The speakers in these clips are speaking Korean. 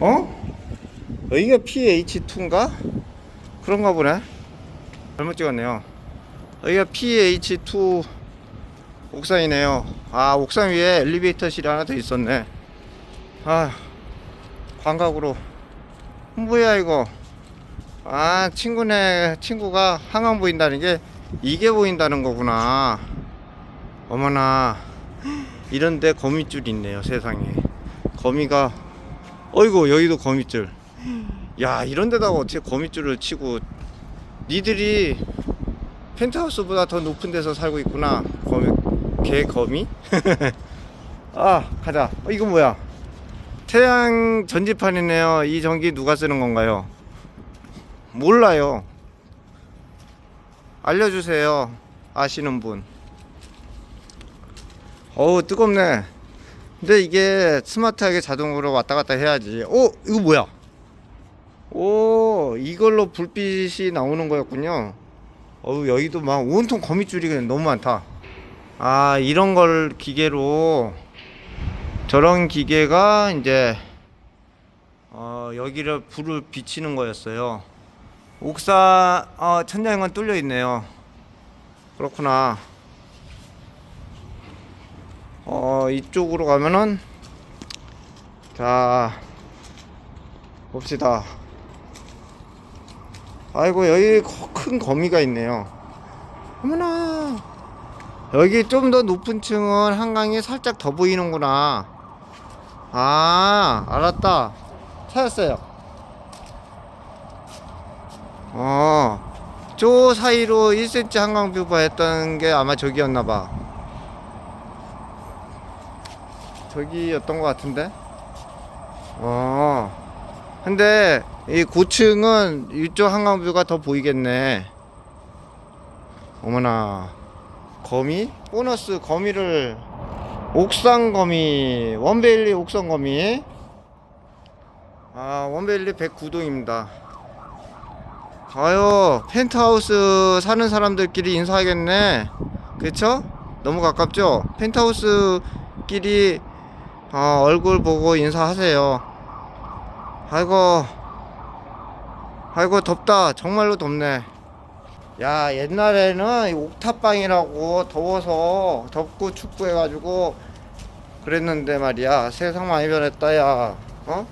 어? 여기가 PH2인가? 그런가 보네. 잘못 찍었네요. 여기가 PH2 옥상이네요. 아, 옥상 위에 엘리베이터실이 하나 더 있었네. 아, 광각으로. 뭐야, 이거. 아, 친구네, 친구가 항암 보인다는 게 이게 보인다는 거구나. 어머나. 이런데 거미줄 있네요, 세상에. 거미가, 어이구, 여기도 거미줄. 야, 이런 데다가 어떻게 거미줄을 치고, 니들이 펜트하우스보다 더 높은 데서 살고 있구나. 거미, 개 거미? 아, 가자. 어, 이거 뭐야? 태양 전지판이네요. 이 전기 누가 쓰는 건가요? 몰라요. 알려주세요. 아시는 분. 어우, 뜨겁네. 근데 이게 스마트하게 자동으로 왔다 갔다 해야지. 오, 이거 뭐야? 오, 이걸로 불빛이 나오는 거였군요. 어우, 여기도 막 온통 거미줄이 그냥 너무 많다. 아, 이런 걸 기계로 저런 기계가 이제 어, 여기를 불을 비치는 거였어요. 옥상 어, 천장은 뚫려 있네요. 그렇구나. 어, 이쪽으로 가면은 자 봅시다. 아이고 여기 거- 큰 거미가 있네요. 어머나 여기 좀 더 높은 층은 한강이 살짝 더 보이는구나. 아 알았다. 찾았어요. 어, 저 사이로 1cm 한강 뷰바 했던 게 아마 저기였나봐. 저기였던 것 같은데? 어, 근데 이 고층은 이쪽 한강 뷰가 더 보이겠네. 어머나, 거미? 보너스 거미를 옥상 거미, 원베일리 옥상 거미. 아, 원베일리 109동입니다. 아유, 펜트하우스 사는 사람들끼리 인사하겠네. 그쵸? 너무 가깝죠? 펜트하우스끼리 어, 얼굴 보고 인사하세요. 아이고, 아이고, 덥다. 정말로 덥네. 야, 옛날에는 이 옥탑방이라고 더워서 덥고 춥고 해가지고 그랬는데 말이야. 세상 많이 변했다, 야. 어?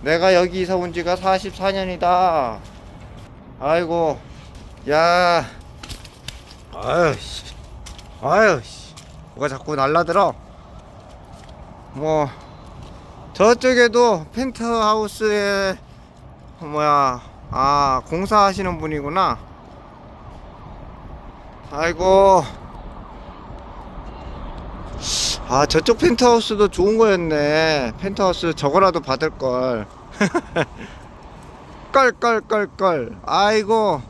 내가 여기 이사 온 지가 44년이다. 아이고, 야, 아유, 씨, 아유, 씨, 뭐가 자꾸 날라들어. 뭐 저쪽에도 펜트하우스에 뭐야, 아 공사하시는 분이구나. 아이고, 아 저쪽 펜트하우스도 좋은 거였네. 펜트하우스 저거라도 받을 걸. 껄껄껄껄 아이고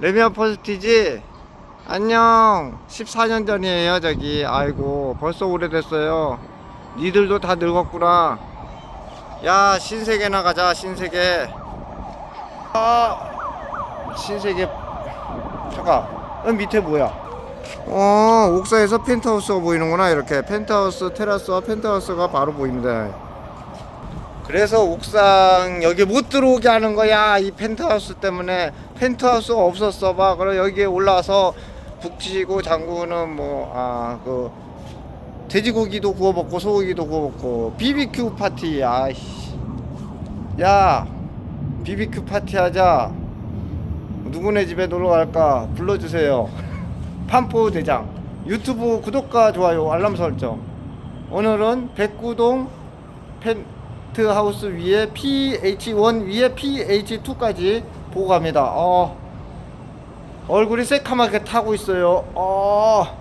레미안 퍼스티지 안녕. 14년 전이에요 저기. 아이고 벌써 오래됐어요. 니들도 다 늙었구나. 야 신세계 나 가자 신세계. 아 신세계. 잠깐 어, 밑에 뭐야? 어 옥상에서 펜트하우스가 보이는구나 이렇게. 펜트하우스 테라스와 펜트하우스가 바로 보입니다. 그래서 옥상 여기 못 들어오게 하는 거야 이 펜트하우스 때문에. 펜트하우스가 없었어 봐. 그럼 여기에 올라와서 북치고 장구는 뭐 아 그 돼지고기도 구워 먹고 소고기도 구워 먹고 BBQ 파티 아이씨. 야 BBQ 파티 하자. 누구네 집에 놀러 갈까 불러주세요. 판포 대장. 유튜브 구독과 좋아요 알람 설정. 오늘은 백구동 펜트하우스 위에 PH1 위에 PH2까지 보고 갑니다. 어 얼굴이 새카맣게 타고 있어요. 어